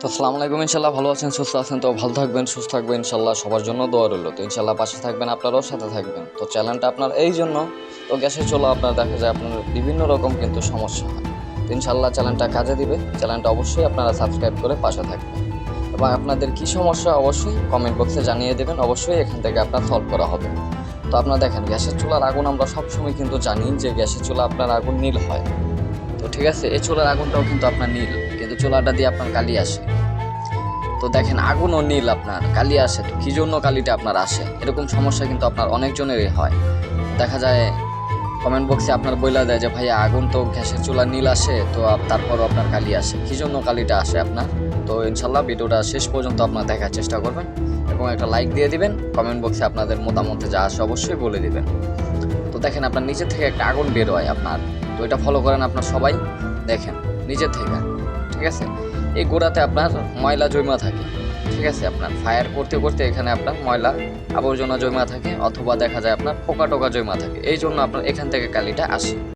তো আসসালামু আলাইকুম ইনশাল্লাহ ভালো আছেন, সুস্থ আছেন, তো ভালো থাকবেন, সুস্থ থাকবেন ইনশাল্লাহ সবার জন্য দোয়া রইল। তো ইনশাল্লাহ পাশে থাকবেন, আপনারাও সাথে থাকবেন। তো চ্যানেলটা আপনার এই জন্য, তো গ্যাসের চুলা, আপনার দেখা যায় আপনার বিভিন্ন রকম কিন্তু সমস্যা হয়। তো ইনশাল্লাহ চ্যানেলটা কাজে দিবে, চ্যানেলটা অবশ্যই আপনারা সাবস্ক্রাইব করে পাশে থাকবেন। এবং আপনাদের কী সমস্যা, অবশ্যই কমেন্ট বক্সে জানিয়ে দেবেন, অবশ্যই এখান থেকে আপনার সলভ করা হবে। তো আপনারা দেখেন, গ্যাসের চুলার আগুন আমরা সবসময় কিন্তু জানি যে গ্যাসের চুলা আপনার আগুন নীল হয়। তো ঠিক আছে, এই চুলার আগুনটাও কিন্তু আপনার নীল। চুলাটা দিয়ে আপনার কালি আসে। তো দেখেন, আগুনও নীল আপনার, কালি আসে তো। কী জন্য কালিটা আপনার আসে? এরকম সমস্যা কিন্তু আপনার অনেকজনেরই হয়। দেখা যায় কমেন্ট বক্সে আপনার বইলা দেয় যে, ভাইয়া, আগুন তো গ্যাসের চুলা নীল আসে, তো তারপরও আপনার কালি আসে। কী জন্য কালিটা আসে আপনার? তো ইনশাল্লাহ ভিডিওটা শেষ পর্যন্ত আপনার দেখার চেষ্টা করবেন এবং একটা লাইক দিয়ে দিবেন। কমেন্ট বক্সে আপনাদের মতামত যা আসে অবশ্যই বলে দিবেন। তো দেখেন, আপনার নিচে থেকে একটা আগুন বের হয় আপনার। তো এটা ফলো করেন আপনার সবাই। দেখেন, নিচের থেকে। ঠিক আছে? এই গোড়াতে আপনার ময়লা জমা থাকে। ঠিক আছে? আপনার ফায়ার করতে করতে এখানে আপনার ময়লা আবর্জনা জমা থাকে অথবা দেখা যায় আপনার পোকা টোকা জমা থাকে। এই জন্য আপনার এখান থেকে কালিটা আসে।